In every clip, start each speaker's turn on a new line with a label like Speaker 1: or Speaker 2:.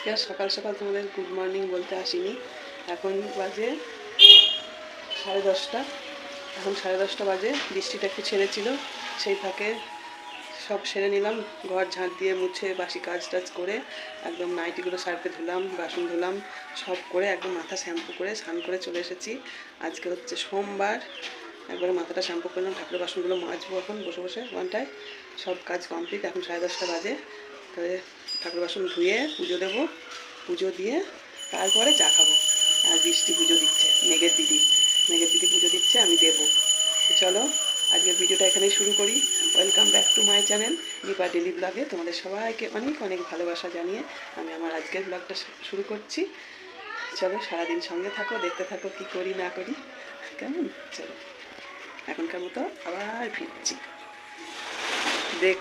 Speaker 1: আজকে আর সকাল সকাল তোমাদের গুড মর্নিং বলতে আসিনি। এখন বাজে সাড়ে দশটা। এখন সাড়ে দশটা বাজে, বৃষ্টিটা একটু ছেড়েছিল, সেই ফাঁকে সব সেরে নিলাম, ঘর ঝাঁট দিয়ে মুছে বাসি কাজ টাজ করে একদম নাইটিগুলো সার্ফে ধুলাম, বাসন ধুলাম, সব করে একদম মাথা শ্যাম্পু করে স্নান করে চলে এসেছি। আজকে হচ্ছে সোমবার, একবারে মাথাটা শ্যাম্পু করলাম, ঠাকুরের বাসনগুলো মাজবো এখন বসে বসে, ঘন্টায়। সব কাজ কমপ্লিট, এখন সাড়ে দশটা বাজে। তবে ঠাকুর বাসন ধুয়ে পুজো দেবো। পুজো দিয়ে তারপরে চা খাব। আর বৃষ্টি পুজো দিচ্ছে, মেঘের দিদি। মেঘের দিদি পুজো দিচ্ছে, আমি দেবো। চলো, আজকের ভিডিওটা এখানেই শুরু করি। Welcome back to my channel Deepa daily ব্লগে তোমাদের সবাইকে অনেক অনেক ভালোবাসা জানিয়ে আমি আমার আজকের ব্লগটা শুরু করছি। চলো, সারাদিন সঙ্গে থাকো, দেখতে থাকো কি করি, না করি। কেমন? চলো, এখনকার মতো আবার ফিরছি। দেখ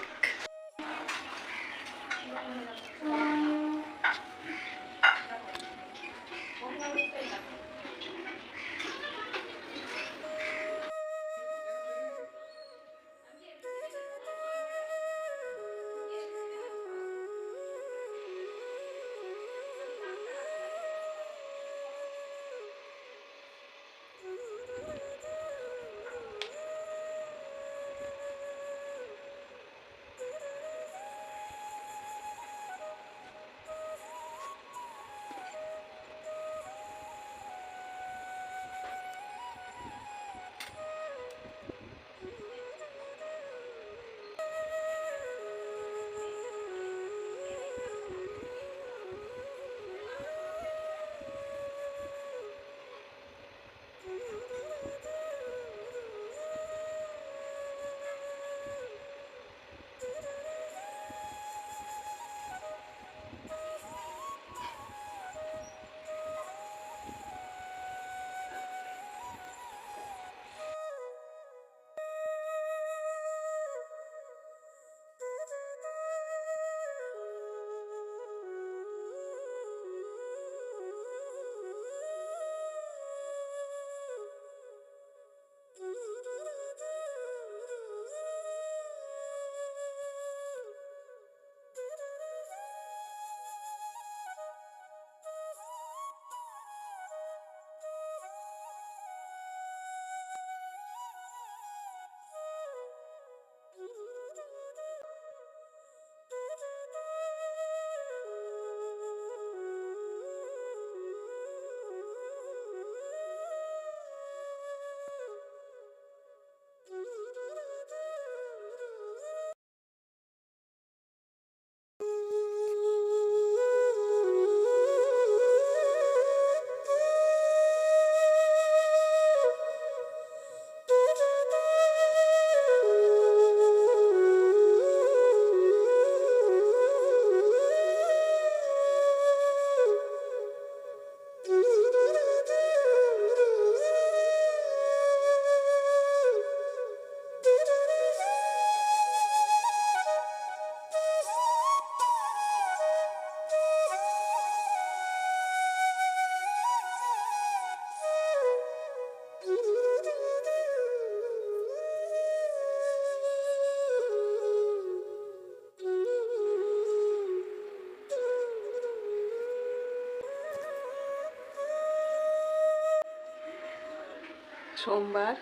Speaker 1: সোমবার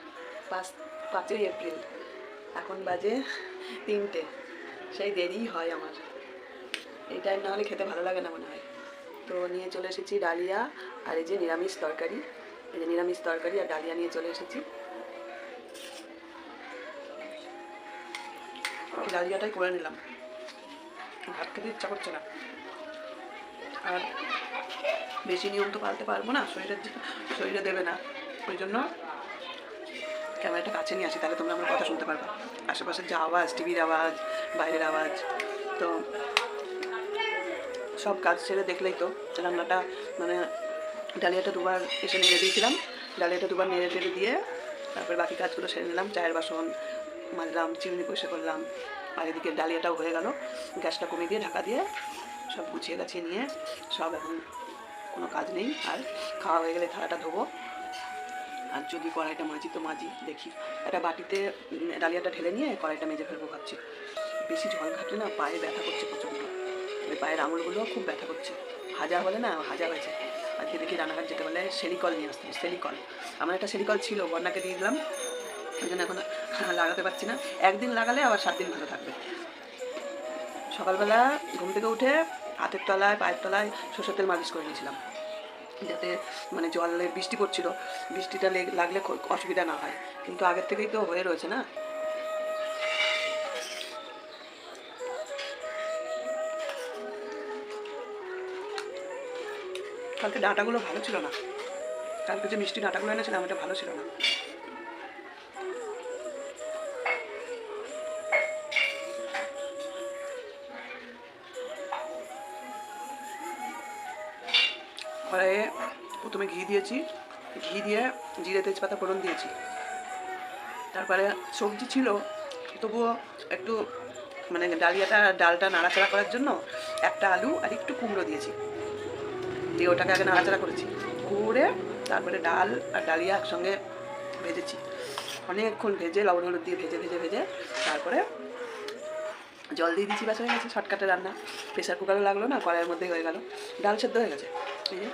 Speaker 1: পাঁচ, পাঁচই এপ্রিল। এখন বাজে তিনটে। সেই দেরিই হয় আমার। এই টাইম না হলে খেতে ভালো লাগে না মনে হয়। তো নিয়ে চলে এসেছি ডালিয়া আর এই যে নিরামিষ তরকারি। এই যে নিরামিষ তরকারি আর ডালিয়া নিয়ে চলে এসেছি। ডালিয়াটাই করে নিলাম। ভাত খেতে ইচ্ছা করছে না। আর বেশি নিয়ম তো পালতে পারব না, শরীরের শরীরে দেবে না। ওই জন্য ক্যামেরাটা কাছে নিয়ে আসি, তাহলে তোমরা আমার কথা শুনতে পারবে। আশেপাশের যে আওয়াজ, টিভির আওয়াজ, বাইরের আওয়াজ, তো সব কাজ ছেড়ে দেখলেই তো রান্নাটা মানে ডালিয়াটা দুবার এসে নেড়ে দিয়েছিলাম। ডালিয়াটা দুবার নেড়ে টেড়ে দিয়ে তারপরে বাকি কাজগুলো সেরে নিলাম। চায়ের বাসন মাজলাম চিমনি পরিষ্কার করলাম, আর এদিকে ডালিয়াটাও হয়ে গেল। গ্যাসটা কমিয়ে দিয়ে ঢাকা দিয়ে সব গুছিয়ে গাছিয়ে নিয়ে সব এখন কোনো কাজ নেই। আর খাওয়া হয়ে গেলে থালাটা ধোবো। আর যদি কড়াইটা মাজি তো মাজি, দেখি। একটা বাটিতে ডালিয়াটা ঢেলে নিয়ে কড়াইটা মেজে ফেলব ভাবছি। বেশি জল ঘাটলে না, পায়ে ব্যথা করছে প্রচণ্ড। ওই পায়ের আঙুলগুলোও খুব ব্যথা করছে। হাজা বলে না হাজা হয়েছে আজকে দেখি রান্নাঘাট যেতে বলে সেলিকল নিয়ে আসতে সেলিকল। আমার একটা সেলিকল ছিল বন্যাকে দিয়ে দিলাম। ওই জন্য এখন লাগাতে পারছি না। একদিন লাগালে আবার সাত দিন ভালো থাকবে। সকালবেলা ঘুম থেকে উঠে হাতের তলায়, পায়ের তলায় সরষের তেল মালিশ করে নিয়েছিলাম। যাতে মানে জলে বৃষ্টি পড়ছিল, বৃষ্টিটা লেগ- লাগলে অসুবিধা না হয়। কিন্তু আগের থেকেই তো হয়ে রয়েছে না? কালকে ডাটাগুলো ভালো ছিল না? কালকে যে মিষ্টি ডাটাগুলো এনেছিলাম এটা ভালো ছিল না। প্রথমে ঘি দিয়েছি। ঘি দিয়ে জিরে, তেজপাতা ফোড়ন দিয়েছি। তারপরে সবজি ছিল, তবুও একটু মানে ডালিয়াটা, ডালটা নাড়াচাড়া করার জন্য একটা আলু আর একটু কুমড়ো দিয়েছি। দিয়ে ওটাকে আগে নাড়াচাড়া করেছি। করে তারপরে ডাল আর ডালিয়া একসঙ্গে ভেজেছি। অনেকক্ষণ ভেজে লবণ, হলুদ দিয়ে ভেজে ভেজে ভেজে, তারপরে জল দিয়ে দিচ্ছি বাস হয়ে গেছে, শর্টকাটে রান্না। প্রেশার কুকারও লাগল না, কড়াইয়ের মধ্যেই হয়ে গেল। ডাল সেদ্ধ হয়ে গেছে। এই যে,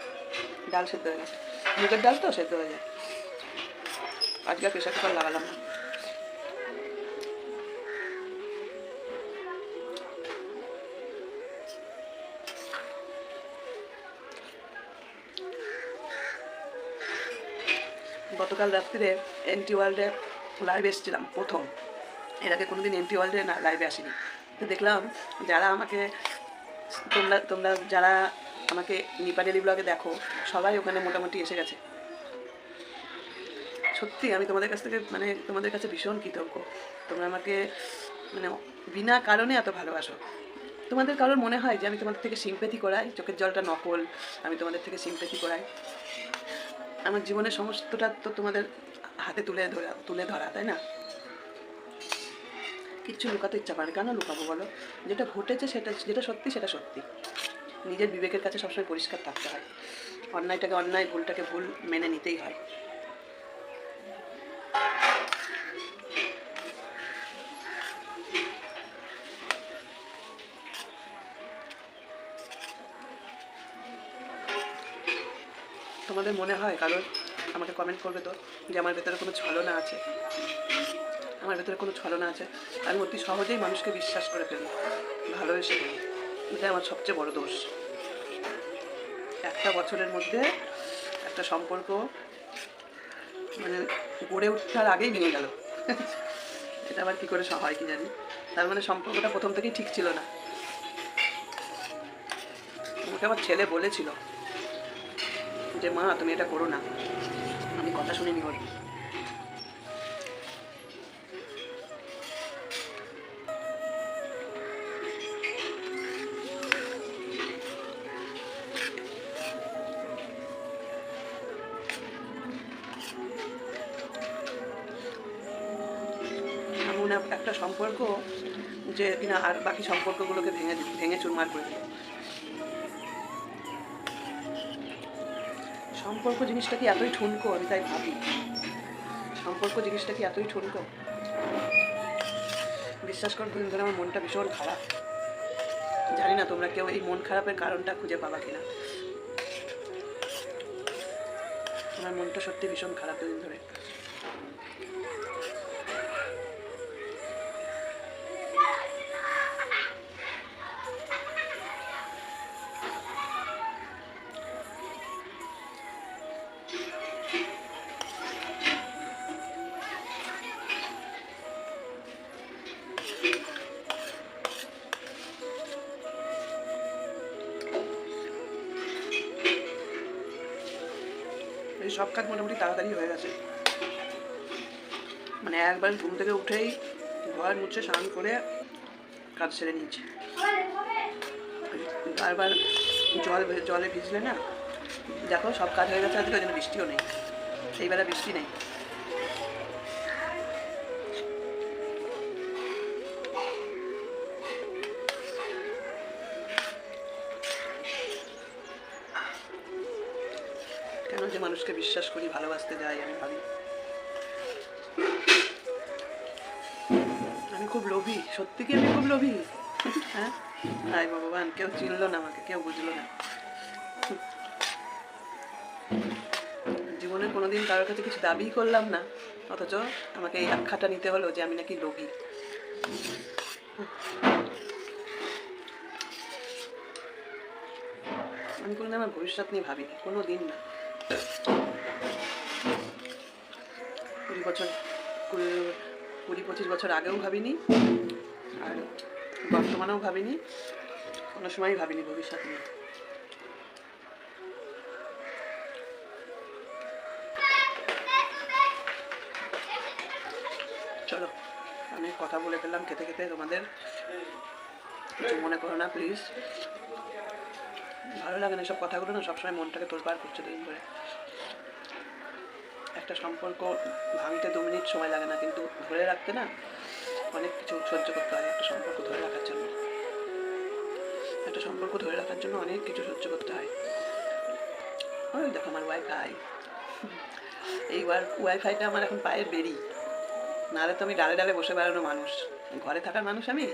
Speaker 1: ডাল সেদ্ধ হয়ে গেছে। মুগের ডাল তো সেদ্ধ হয়ে যায়। আজকে প্রেশার কুকার লাগালাম না। গতকাল রাত্রিরে এনটি ওয়ার্ল্ডে লাইভ এসেছিলাম, প্রথম। এর আগে কোনোদিন এনটি ওয়ার্ল্ডে না লাইভে আসিনি। তো দেখলাম যারা আমাকে, তোমরা তোমরা যারা আমাকে নিপাডেলি ব্লগে দেখো, সবাই ওখানে মোটামুটি এসে গেছে। সত্যি, আমি তোমাদের কাছ থেকে মানে তোমাদের কাছে ভীষণ কৃতজ্ঞ। তোমরা আমাকে মানে বিনা কারণে এত ভালোবাসো। তোমাদের কারোর মনে হয় যে আমি তোমাদের থেকে সিম্পেথি করাই? চোখের জলটা নকল, আমি তোমাদের থেকে সিম্পেথি করাই। আমার জীবনের সমস্তটা তো তোমাদের হাতে তুলে ধরা তুলে ধরা, তাই না? কিচ্ছু লুকাতে ইচ্ছা করে কেন লুকাবো বলো? যেটা ঘটেছে সেটা, যেটা সত্যি সেটা সত্যি। নিজের বিবেকের কাছে সবসময় পরিষ্কার থাকতে হয়। অন্যায়টাকে অন্যায়, ভুলটাকে ভুল মেনে নিতেই হয়। তোমাদের মনে হয় কারোর? আমাকে কমেন্ট করবে তো, যে আমার ভেতরে কোনো ছলনা আছে? আমার ভেতরে কোনো ছলনা আছে। আমি অতি সহজেই মানুষকে বিশ্বাস করে ফেলি। ভালোবেসে ফেলি এটা আমার সবচেয়ে বড় দোষ। একটা বছরের মধ্যে একটা সম্পর্ক মানে গড়ে ওঠার আগেই ভেঙে গেল। এটা আবার কী করে হয় কি জানি? তার মানে সম্পর্কটা প্রথম থেকেই ঠিক ছিল না। আমাকে আমার ছেলে বলেছিল যে, মা, তুমি এটা করো না। আমি কথা শুনিনি ওর এমন একটা সম্পর্ক যে কিনা আর বাকি সম্পর্কগুলোকে ভেঙে ভেঙে চুরমার করে দিল। সম্পর্ক জিনিসটা কি এতই ঠুনকো? আমি তাই ভাবি। সম্পর্ক জিনিসটা কি এতই ঠুনকো? বিশ্বাস করো, দুদিন ধরে আমার মনটা ভীষণ খারাপ। জানি না তোমরা কেউ এই মন খারাপের কারণটা খুঁজে পাবা কিনা। আমার মনটা সত্যি ভীষণ খারাপ দুদিন ধরে। সব কাজ মোটামুটি তাড়াতাড়ি হয়ে গেছে। মানে একবার ঘুম থেকে উঠেই ঘর মুছে স্নান করে কাজ সেরে নিয়েছি। বারবার জল জলে ভিজলে না, দেখো সব কাজ হয়ে গেছে, আজকে ওই জন্য বৃষ্টিও নেই। সেইবেলা বৃষ্টি নেই। মানুষকে বিশ্বাস করি, ভালোবাসতে যাই, আমি ভাবি। আমি খুব লোভী, সত্যি কি আমি খুব লোভী? হ্যাঁ? হায় ভগবান, কেউ চিনলো না আমাকে, কেউ বুঝলো না। জীবনে কোনোদিন কারোর কাছে কিছু দাবি করলাম না, অথচ আমাকে এই আখ্যাটা নিতে হলো যে আমি নাকি লোভী। আমি কোনোদিন আমার ভবিষ্যৎ নিয়ে ভাবিনি কোনো দিন না। বছর, কুড়ি পঁচিশ বছর আগেও ভাবিনি, আর বর্তমানেও ভাবিনি, কোনো সময়ই ভাবিনি ভবিষ্যৎ নিয়ে। চলো, আমি কথা বলে ফেললাম খেতে খেতে তোমাদের। কিছু মনে করো না প্লিজ ভালো লাগে না সব কথাগুলো না, সবসময় মনটাকে তোলপাড় করছে দিন করে একটা সম্পর্ক ভাঙতে দু মিনিট সময় লাগে না, কিন্তু ধরে রাখতে না অনেক কিছু সহ্য করতে হয়, একটা সম্পর্ক ধরে রাখার জন্য। একটা সম্পর্ক ধরে রাখার জন্য অনেক কিছু সহ্য করতে হয়। ওই দেখো আমার ওয়াইফাই এইবার ওয়াইফাইটা আমার এখন পায়ে বেরি নাহলে তো আমি ডালে ডালে বসে বেড়ানো মানুষ। ঘরে থাকার মানুষ আমি?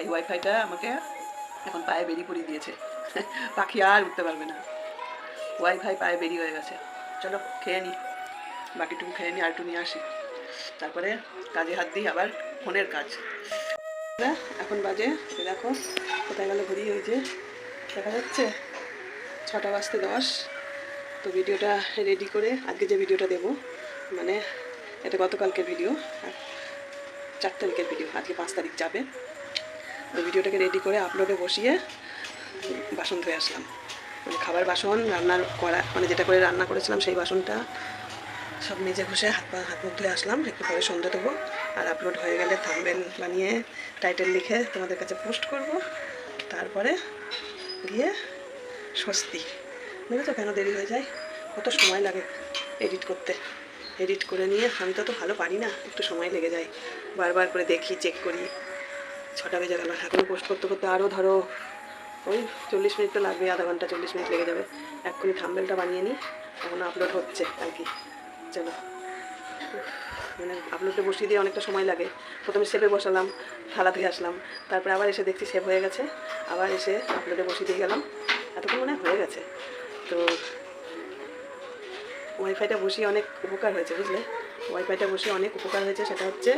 Speaker 1: এই ওয়াইফাইটা আমাকে এখন পায়ে বেরি পরিয়ে দিয়েছে। পাখি আর উঠতে পারবে না। ওয়াইফাই পায়ে বেরি হয়ে গেছে। চলো, খেয়ে নিই বাকিটুকু খেয়ে নিই আর একটু নিয়ে আসি। তারপরে কাজে হাত দিই আবার ফোনের কাজ। এখন বাজে দেখো, কোথায় গেল ঘুরি ওই যে দেখা যাচ্ছে ছটা বাজতে দশ। তো ভিডিওটা রেডি করে আজকে যে ভিডিওটা দেবো মানে এটা গতকালকের ভিডিও চার তারিখের ভিডিও, আজকে পাঁচ তারিখ যাবে। তো ভিডিওটাকে রেডি করে আপলোডে বসিয়ে বাসন ধুয়ে আসলাম। মানে খাবার বাসন রান্নার করা মানে যেটা করে রান্না করেছিলাম সেই বাসনটা সব মেজে ঘষে হাত পা হাত মুখ ধুয়ে আসলাম, একটু পরে সন্ধ্যা দেবো। আর আপলোড হয়ে গেলে থাম্বেল বানিয়ে টাইটেল লিখে তোমাদের কাছে পোস্ট করব। তারপরে গিয়ে স্বস্তি। বুঝেছ কেন দেরি হয়ে যায়? কত সময় লাগে এডিট করতে? এডিট করে নিয়ে আমি তো অত ভালো পারি না, একটু সময় লেগে যায়। বারবার করে দেখি চেক করি। ছটা বেজে গেল, এখন পোস্ট করতে করতে আরও ধরো ওই চল্লিশ মিনিট তো লাগবে আধা ঘণ্টা চল্লিশ মিনিট লেগে যাবে। এক্ষুনি থাম্বেলটা বানিয়ে নিই, এখন আপলোড হচ্ছে আর কি। চলো মানে আপলোডে বসিয়ে দিয়ে অনেকটা সময় লাগে। প্রথমে সেভে বসালাম থালা ধুয়ে আসলাম। তারপরে আবার এসে দেখছি সেভ হয়ে গেছে। আবার এসে আপলোডে বসিয়ে দিয়ে গেলাম। এতক্ষণ মনে হয়ে গেছে। তো ওয়াইফাইটা বসিয়ে অনেক উপকার হয়েছে, বুঝলে? ওয়াইফাইটা বসিয়ে অনেক উপকার হয়েছে। সেটা হচ্ছে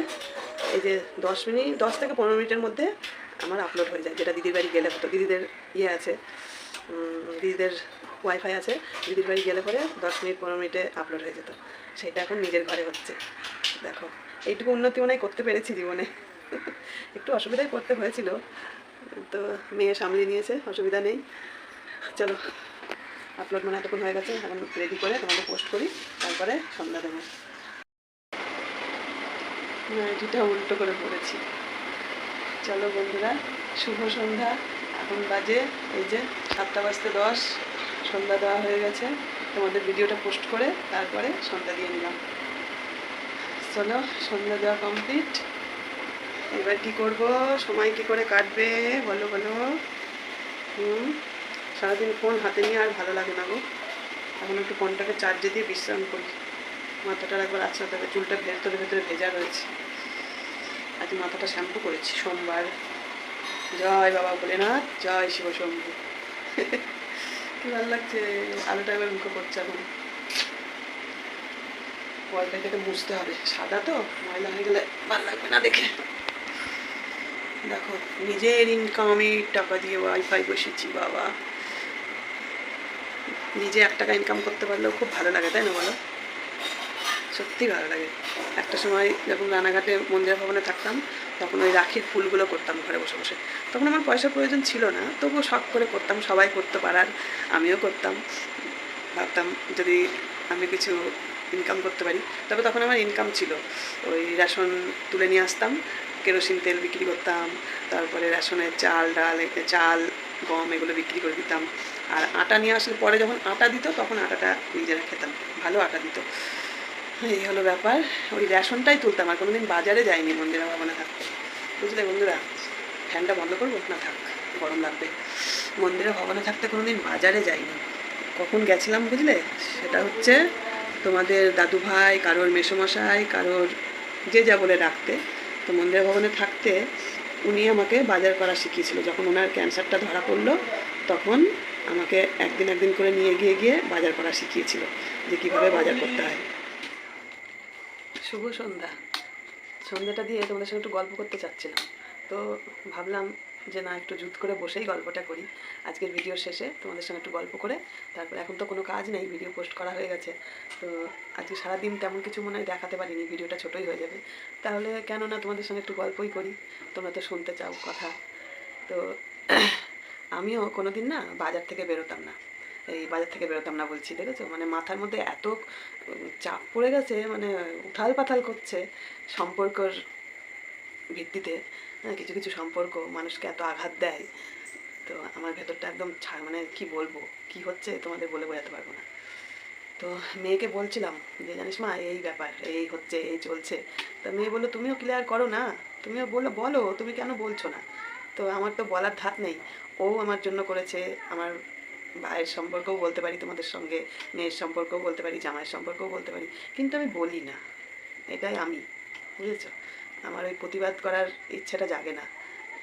Speaker 1: এই যে দশ মিনিট, দশ থেকে পনেরো মিনিটের মধ্যে আমার আপলোড হয়ে যায়। যেটা দিদির বাড়ি গেলে হতো। দিদিদের ইয়ে আছে। দিদিদের ওয়াইফাই আছে, দিদির বাড়ি গেলে পরে দশ মিনিট, পনেরো মিনিটে আপলোড হয়ে যেত। সেটা এখন নিজের ঘরে হচ্ছে। দেখো, এইটুকু উন্নতি মনে করতে পেরেছি জীবনে। একটু অসুবিধায় করতে হয়েছিল, তো মেয়ে সামলিয়ে নিয়েছে, অসুবিধা নেই। চলো আপলোড মানে এতক্ষণ হয়ে গেছে, এখন রেডি করে তোমাকে পোস্ট করি, তারপরে সন্ধ্যা দেবো। নাইটিটা উল্টো করে পড়েছি চলো বন্ধুরা, শুভ সন্ধ্যা, এখন বাজে, এই যে সাতটা বাজতে দশ। সন্ধ্যা দেওয়া হয়ে গেছে। তোমাদের ভিডিওটা পোস্ট করে তারপরে সন্ধ্যা দিয়ে নিলাম। চলো, সন্ধ্যা দেওয়া কমপ্লিট এবার কি করব? সময় কি করে কাটবে? বলো বলো। হুম, সারাদিন ফোন হাতে নিয়ে আর ভালো লাগে না গো। এখন একটু ফোনটাকে চার্জে দিয়ে বিশ্রাম করি। মাথাটা একবার আচ্ছা তবে চুলটা ভেতরে ভেতরে ভেজা রয়েছে। আজ মাথাটা শ্যাম্পু করেছি, সোমবার। জয় বাবা ভোলেনাথ, জয় শিব শম্ভু। কি ভালো লাগছে আলোটা এবার মুখে করছে এখন। ওয়াইফাইটাকে মুছতে হবে। সাদা তো, ময়লা হয়ে গেলে ভালো লাগবে না দেখে। দেখো, নিজের ইনকামে টাকা দিয়ে ওয়াইফাই বসেছি, বাবা। নিজে এক টাকা ইনকাম করতে পারলেও খুব ভালো লাগে, তাই না বলো? সত্যি ভালো লাগে। একটা সময় যখন রানাঘাটে মন্দিরা ভবনে থাকতাম, তখন ওই রাখির ফুলগুলো করতাম ঘরে বসে বসে। তখন আমার পয়সার প্রয়োজন ছিল না, তবুও শখ করে করতাম, সবাই করতে পারার আমিও করতাম। ভাবতাম যদি আমি কিছু ইনকাম করতে পারি। তবে তখন আমার ইনকাম ছিল। ওই রেশন তুলে নিয়ে আসতাম, কেরোসিন তেল বিক্রি করতাম, তারপরে রেশনের চাল, ডাল চাল, গম এগুলো বিক্রি করে দিতাম। আর আটা নিয়ে আসলে পরে যখন আটা দিত, তখন আটাটা নিজেরা খেতাম। ভালো আটা দিত। এই হলো ব্যাপার। ওই রেশনটাই তুলতাম, আর কোনোদিন বাজারে যাইনি মন্দিরা ভবনে থাকতে। বুঝলে বন্ধুরা? ফ্যানটা বন্ধ করব? না থাক, গরম লাগবে। মন্দিরে, ভবনে থাকতে কোনোদিন বাজারে যাইনি। কখন গেছিলাম বুঝলে? সেটা হচ্ছে তোমাদের দাদু ভাই, কারোর মেসোমশাই, কারোর যে যা বলে রাখতে তো মন্দির, ভবনে থাকতে উনি আমাকে বাজার করা শিখিয়েছিল। যখন ওনার ক্যান্সারটা ধরা পড়ল, তখন আমাকে একদিন একদিন করে নিয়ে গিয়ে গিয়ে বাজার করা শিখিয়েছিল যে কীভাবে বাজার করতে হয়। শুভ সন্ধ্যা। সন্ধ্যাটা দিয়ে তোমাদের সঙ্গে একটু গল্প করতে চাচ্ছিলাম। তো ভাবলাম যে না, একটু জুত করে বসেই গল্পটা করি। আজকের ভিডিও শেষে তোমাদের সঙ্গে একটু গল্প করে, তারপর এখন তো কোনো কাজ নেই ভিডিও পোস্ট করা হয়ে গেছে। তো আজকে সারাদিন তেমন কিছু মনে হয় দেখাতে পারিনি ভিডিওটা ছোটোই হয়ে যাবে। তাহলে কেন না তোমাদের সঙ্গে একটু গল্পই করি, তোমরা তো শুনতে চাও কথা। তো আমিও কোনো দিন না বাজার থেকে বেরোতাম না। এই বাজার থেকে বেরোতাম না বলছি দেখেছ মানে মাথার মধ্যে এত চাপ পড়ে গেছে মানে উথাল পাথাল করছে সম্পর্কর ভিত্তিতে হ্যাঁ, কিছু কিছু সম্পর্ক মানুষকে এত আঘাত দেয়। তো আমার ভেতরটা একদম ছা- মানে কি বলব কি হচ্ছে তোমাদের বলে বোঝাতে পারব না। তো মেয়েকে বলছিলাম যে জানিস মা এই ব্যাপার এই হচ্ছে এই চলছে। তা মেয়ে বলল তুমিও ক্লিয়ার করো না? তুমিও বলো বলো তুমি কেন বলছো না? তো আমার তো বলার ধাত নেই। ও আমার জন্য করেছে আমার ভাইয়ের সম্পর্কও বলতে পারি, তোমাদের সঙ্গে মেয়ের সম্পর্কও বলতে পারি, জামাইয়ের সম্পর্কও বলতে পারি। কিন্তু আমি বলি না, এটাই আমি, বুঝেছ? আমার ওই প্রতিবাদ করার ইচ্ছাটা জাগে না।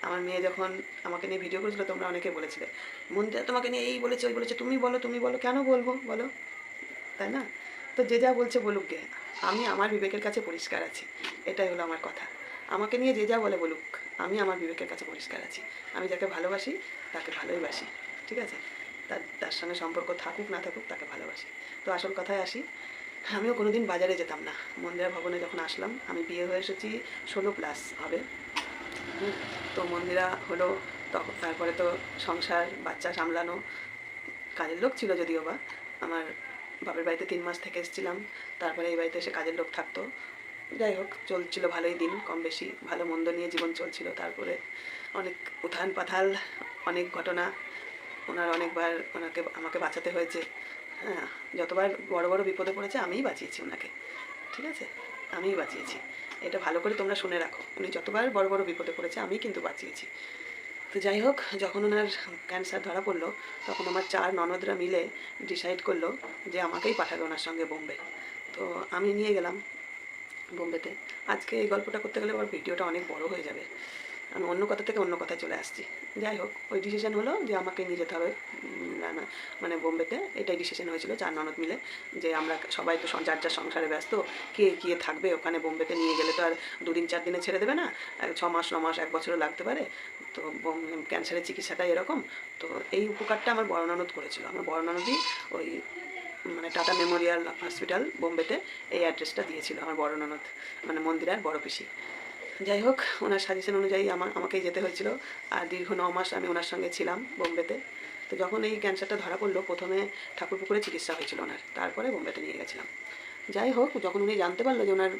Speaker 1: আমার মেয়ে যখন আমাকে নিয়ে ভিডিও করেছিল, তোমরা অনেকে বলেছিলে মন্দিরা তোমাকে নিয়ে এই বলেছে, ওই বলেছে, তুমি বলো তুমি বলো, কেন বলব? বলো। তাই না? তো যে যা বলছে বলুক গে, আমি আমার বিবেকের কাছে পরিষ্কার আছি, এটাই হলো আমার কথা। আমাকে নিয়ে যে যা বলে বলুক, আমি আমার বিবেকের কাছে পরিষ্কার আছি। আমি যাকে ভালোবাসি, তাকে ভালোই বাসি, ঠিক আছে? তার তার সঙ্গে সম্পর্ক থাকুক, না থাকুক, তাকে ভালোবাসি। তো আসল কথায় আসি, আমিও কোনোদিন বাজারে যেতাম না। মন্দিরা ভবনে যখন আসলাম, আমি বিয়ে হয়ে এসেছি ষোলো প্লাস হবে। তো মন্দিরা হলো তখন তারপরে তো সংসার, বাচ্চা সামলানো, কাজের লোক ছিল যদিও বা, আমার বাপের বাড়িতে তিন মাস থেকে এসেছিলাম, তারপরে এই বাড়িতে এসে কাজের লোক থাকতো। যাই হোক, চলছিল ভালোই দিন, কম বেশি ভালো মন্দ নিয়ে জীবন চলছিল, তারপরে অনেক উথান পাথাল অনেক ঘটনা ওনার অনেকবার ওনাকে, আমাকে বাঁচাতে হয়েছে। হ্যাঁ যতবার বড় বড় বিপদে পড়েছে, আমিই বাঁচিয়েছি ওনাকে। ঠিক আছে? আমিই বাঁচিয়েছি। এটা ভালো করে তোমরা শুনে রাখো। উনি যতবার বড় বড় বিপদে পড়েছে আমি কিন্তু বাঁচিয়েছি। তো যাই হোক, যখন ওনার ক্যান্সার ধরা পড়ল, তখন আমার চার ননদরা মিলে ডিসাইড করল যে আমাকেই পাঠাবে ওনার সঙ্গে বোম্বে। তো আমি নিয়ে গেলাম বোম্বেতে। আজকে এই গল্পটা করতে গেলে আবার ভিডিওটা অনেক বড় হয়ে যাবে। আমি অন্য কথা থেকে অন্য কথায় চলে আসছি। যাই হোক, ওই ডিসিশন হলো যে আমাকে নিয়ে যেতে হবে মানে বোম্বেতে। এটাই ডিসিশন হয়েছিল, চার ননদ মিলে, যে আমরা সবাই তো যার যার সংসারে ব্যস্ত, কে গিয়ে থাকবে ওখানে বোম্বেতে নিয়ে গেলে তো আর দুদিন, চার দিনে ছেড়ে দেবে না ছ মাস, ন মাস, এক বছরও লাগতে পারে। তো ক্যান্সারের চিকিৎসাটা এরকম। তো এই উপকারটা আমার বড় ননদ করেছিল। আমার বড় ননদই ওই মানে টাটা মেমোরিয়াল হসপিটাল বোম্বেতে এই অ্যাড্রেসটা দিয়েছিল, আমার বড় ননদ মানে মন্দিরার বড় পিসি। যাই হোক, ওনার সাজেশন অনুযায়ী আমার আমাকেই যেতে হয়েছিল। আর দীর্ঘ ন মাস আমি ওনার সঙ্গে ছিলাম বোম্বেতে। তো যখন এই ক্যান্সারটা ধরা পড়ল, প্রথমে ঠাকুরপুকুরে চিকিৎসা হয়েছিল ওনার। তারপরে বোম্বেতে নিয়ে গেছিলাম। যাই হোক, যখন উনি জানতে পারল যে ওনার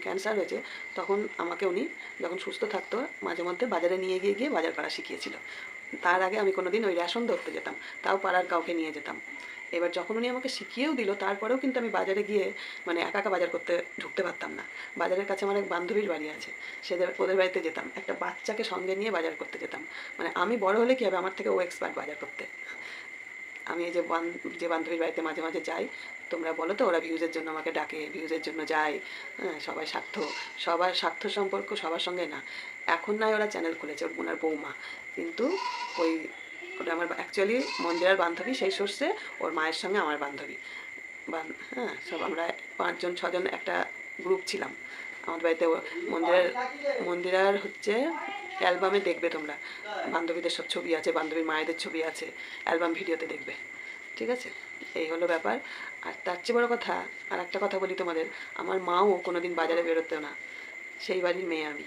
Speaker 1: ক্যান্সার হয়েছে, তখন আমাকে উনি যখন সুস্থ থাকতো, মাঝে মধ্যে বাজারে নিয়ে গিয়ে গিয়ে বাজার করা শিখিয়েছিল। তার আগে আমি কোনোদিন ওই রেশন ধরতে যেতাম, তাও পাড়ার কাউকে নিয়ে যেতাম। এবার যখন উনি আমাকে শিখিয়েও দিল, তারপরেও কিন্তু আমি বাজারে গিয়ে মানে একা একা বাজার করতে ঢুকতে পারতাম না। বাজারের কাছে আমার এক বান্ধবীর বাড়ি আছে সে ওদের বাড়িতে যেতাম। একটা বাচ্চাকে সঙ্গে নিয়ে বাজার করতে যেতাম। মানে আমি বড় হলে কি হবে? আমার থেকে ও এক্সপার্ট বাজার করতে। আমি এই যে যে বান্ধবীর বাড়িতে মাঝে মাঝে যাই, তোমরা বলো তো, ওরা ভিউজের জন্য আমাকে ডাকে ভিউজের জন্য যায় হ্যাঁ সবাই স্বার্থ, সবার স্বার্থ সম্পর্ক সবার সঙ্গে না। এখন নয় ওরা চ্যানেল খুলেছে ওনার বৌমা। কিন্তু ওই ওটা আমার অ্যাকচুয়ালি মন্দিরার বান্ধবী, সেই সোর্সে ওর মায়ের সঙ্গে আমার বান্ধবী। বান- হ্যাঁ সব আমরা পাঁচজন, ছজন একটা গ্রুপ ছিলাম। আমাদের বাড়িতে মন্দিরের, মন্দিরার হচ্ছে অ্যালবামে দেখবে তোমরা। বান্ধবীদের সব ছবি আছে, বান্ধবীর মায়েদের ছবি আছে, অ্যালবাম ভিডিওতে দেখবে। ঠিক আছে? এই হলো ব্যাপার। আর তার চেয়ে বড় কথা, আর একটা কথা বলি তোমাদের, আমার মাও কোনোদিন বাজারে বেরোতো না। সেই বাড়ির মেয়ে আমি।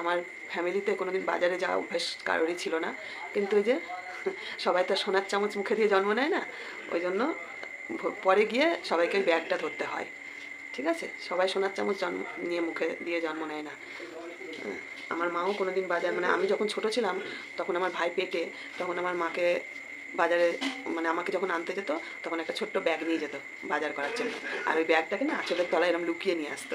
Speaker 1: আমার ফ্যামিলিতে কোনো দিন বাজারে যাওয়া অভ্যেস কারোরই ছিল না। কিন্তু ওই যে সবাই তো সোনার চামচ মুখে দিয়ে জন্ম নেয় না ওই জন্য পরে গিয়ে সবাইকে ব্যাগটা ধরতে হয়। ঠিক আছে? সবাই সোনার চামচ জন্ম নিয়ে মুখে দিয়ে জন্ম নেয় না। হ্যাঁ, আমার মাও কোনোদিন বাজার মানে আমি যখন ছোট ছিলাম তখন আমার ভাই পেটে তখন আমার মাকে বাজারে মানে আমাকে যখন আনতে যেত, তখন একটা ছোট্ট ব্যাগ নিয়ে যেত বাজার করার জন্য। আর ওই ব্যাগটাকে না আঁচলের তলায় এরকম লুকিয়ে নিয়ে আসতো।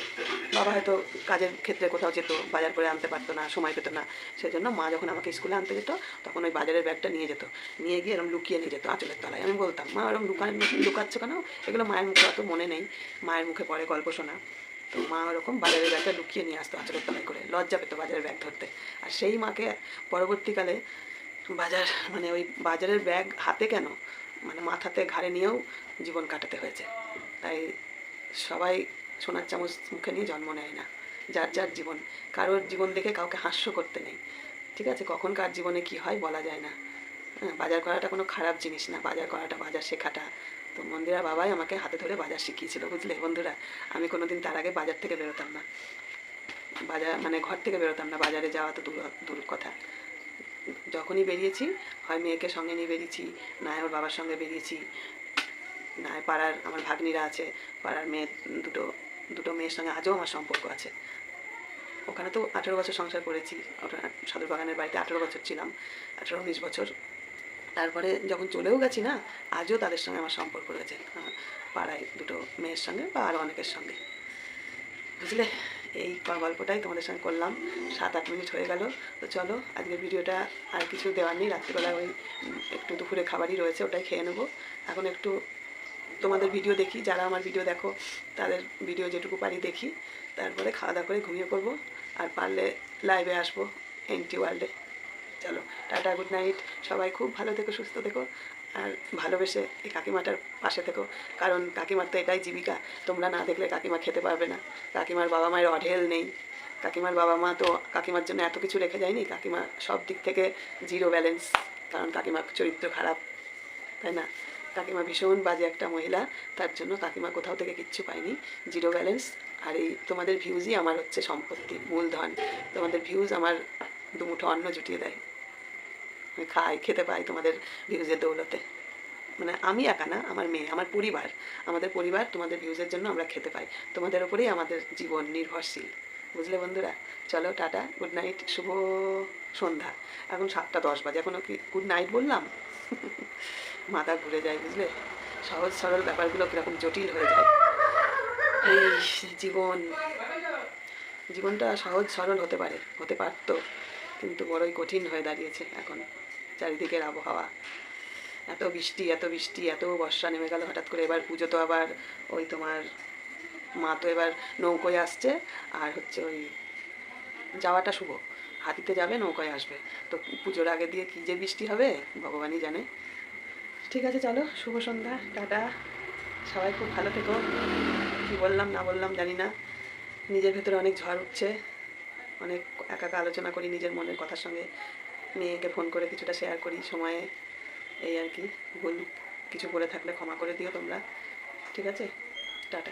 Speaker 1: বাবা হয়তো কাজের ক্ষেত্রে কোথাও যেত, বাজার করে আনতে পারতো না, সময় পেতো না। সেই জন্য মা যখন আমাকে স্কুলে আনতে যেত, তখন ওই বাজারের ব্যাগটা নিয়ে যেত। নিয়ে গিয়ে এরকম লুকিয়ে নিয়ে যেত আঁচলের তলায়। আমি বলতাম, মা এরকম লুকান, লুকাচ্ছ কেন? এগুলো মায়ের মুখে অত মনে নেই। মায়ের মুখে পরে গল্প শোনা।
Speaker 2: তো মা ওরকম বাজারের ব্যাগটা লুকিয়ে নিয়ে আসতো আঁচলের তলায় করে। লজ্জা পেতো বাজারের ব্যাগ ধরতে। আর সেই মাকে পরবর্তীকালে বাজার মানে ওই বাজারের ব্যাগ হাতে কেন? মানে মাথাতে ঘাড়ে নিয়েও জীবন কাটাতে হয়েছে। তাই সবাই সোনার চামচ মুখে নিয়ে জন্ম নেয় না। যার যার জীবন। কারোর জীবন দেখে কাউকে হাস্য করতে নেই। ঠিক আছে, কখন কার জীবনে কি হয় বলা যায় না। বাজার করাটা কোনো খারাপ জিনিস না। বাজার করাটা, বাজার শেখাটা। তো মন্দিরা বাবাই আমাকে হাতে ধরে বাজার শিখিয়েছিল, বুঝলে? বন্ধুরা, আমি কোনোদিন তার আগে বাজার থেকে বেরোতাম না। বাজার মানে ঘর থেকে বেরোতাম না। বাজারে যাওয়া তো দূর দূর কথা। যখনই বেরিয়েছি, হয় মেয়েকে সঙ্গে নিয়ে বেরিয়েছি না ওর বাবার সঙ্গে বেরিয়েছি না পাড়ার আমার ভাগ্নিরা আছে, পাড়ার মেয়ে দুটো দুটো মেয়ের সঙ্গে আজও আমার সম্পর্ক আছে। ওখানে তো আঠেরো বছর সংসার করেছি সদর বাগানের বাড়িতে আঠেরো বছর ছিলাম, আঠেরো উনিশ বছর। তারপরে যখন চলেও গেছি না, আজও তাদের সঙ্গে আমার সম্পর্ক রয়েছে পাড়ায় দুটো মেয়ের সঙ্গে বা আরও অনেকের সঙ্গে। বুঝলে? এই গল্পটাই তোমাদের সঙ্গে করলাম। সাত আট মিনিট হয়ে গেল। তো চলো, আজকের ভিডিওটা আর কিছু দেওয়ার নেই। রাত্রিবেলা ওই একটু দুপুরে খাবারই রয়েছে, ওটাই খেয়ে নেব। এখন একটু তোমাদের ভিডিও দেখি। যারা আমার ভিডিও দেখো, তাদের ভিডিও যেটুকু পারি দেখি। তারপরে খাওয়া দাওয়া করে ঘুমিয়ে পড়ব। আর পারলে লাইভে আসব এনটি ওয়ার্ল্ডে চলো, টাটা গুড নাইট সবাই খুব ভালো থেকো, সুস্থ থেকো। আর ভালোবেসে এই কাকিমাটার পাশে থেকো। কারণ কাকিমার তো এটাই জীবিকা। তোমরা না দেখলে কাকিমা খেতে পারবে না। কাকিমার বাবা মায়ের অঢেল নেই। কাকিমার বাবা মা তো কাকিমার জন্য এত কিছু রেখে যায়নি। কাকিমা সব দিক থেকে জিরো ব্যালেন্স কারণ কাকিমার চরিত্র খারাপ, তাই না? কাকিমা ভীষণ বাজে একটা মহিলা। তার জন্য কাকিমা কোথাও থেকে কিচ্ছু পায়নি। জিরো ব্যালেন্স আর এই তোমাদের ভিউজই আমার হচ্ছে সম্পত্তি, মূলধন। তোমাদের ভিউজ আমার দুমুঠো অন্ন জুটিয়ে দেয়। খাই, খেতে পাই তোমাদের ভিউজের দৌলতে। মানে আমি একা না, আমার মেয়ে, আমার পরিবার। আমাদের পরিবার তোমাদের ভিউজের জন্য আমরা খেতে পাই। তোমাদের ওপরেই আমাদের জীবন নির্ভরশীল। বুঝলে বন্ধুরা? চলো, টাটা গুড নাইট শুভ সন্ধ্যা। এখন সাতটা দশ বাজে এখনও কি গুড নাইট বললাম? মাথা ঘুরে যায়, বুঝলে? সহজ সরল ব্যাপারগুলো কীরকম জটিল হয়ে যায়। এই জীবন, জীবনটা সহজ সরল হতে পারে, হতে পারতো, কিন্তু বড়ই কঠিন হয়ে দাঁড়িয়েছে এখন। চারিদিকের আবহাওয়া। এত বৃষ্টি এত বৃষ্টি, এত বর্ষা নেমে গেল, হঠাৎ করে এবার পুজো তো আবার ওই তোমার মা তো এবার নৌকোয় আসছে আর হচ্ছে ওই যাওয়াটা শুভ। হাতিতে যাবে, নৌকায় আসবে। তো পুজোর আগে দিয়ে কী যে বৃষ্টি হবে, ভগবানই জানে। ঠিক আছে, চলো, শুভ সন্ধ্যা, টাটা। সবাই খুব ভালো থেকো। কী বললাম, না বললাম জানি না। নিজের ভেতরে অনেক ঝড় উঠছে। অনেক একা আলোচনা করি নিজের মনের কথার সঙ্গে। মেয়েকে ফোন করে কিছুটা শেয়ার করি, সময়ে এই আর কি, ভুল, কিছু বলে থাকলে ক্ষমা করে দিও তোমরা। ঠিক আছে? টাটা।